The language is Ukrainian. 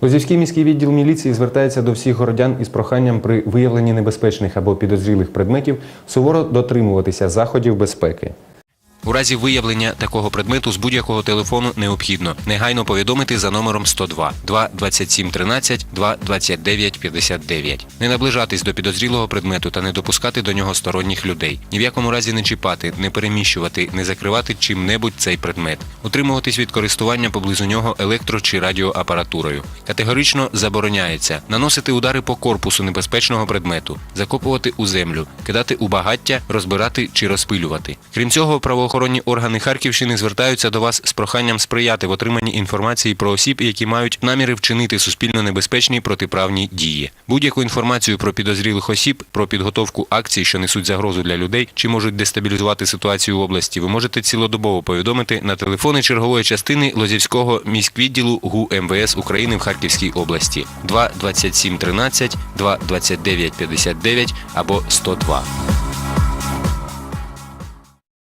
Лозівський міський відділ міліції звертається до всіх городян із проханням при виявленні небезпечних або підозрілих предметів суворо дотримуватися заходів безпеки. У разі виявлення такого предмету з будь-якого телефону необхідно негайно повідомити за номером 102 2 27 13 2 29 59. Не наближатись до підозрілого предмету та не допускати до нього сторонніх людей. Ні в якому разі не чіпати, не переміщувати, не закривати чим-небудь цей предмет. Утримуватись від користування поблизу нього електро чи радіоапаратурою. Категорично забороняється наносити удари по корпусу небезпечного предмету, закопувати у землю, кидати у багаття, розбирати чи розпилювати. Крім цього, правоохоронні органи Харківщини звертаються до вас з проханням сприяти в отриманні інформації про осіб, які мають наміри вчинити суспільно небезпечні протиправні дії. Будь-яку інформацію про підозрілих осіб, про підготовку акцій, що несуть загрозу для людей, чи можуть дестабілізувати ситуацію в області, ви можете цілодобово повідомити на телефони чергової частини Лозівського міськвідділу ГУ МВС України в Харківській області 2 27 13, 2 29 59 або 102.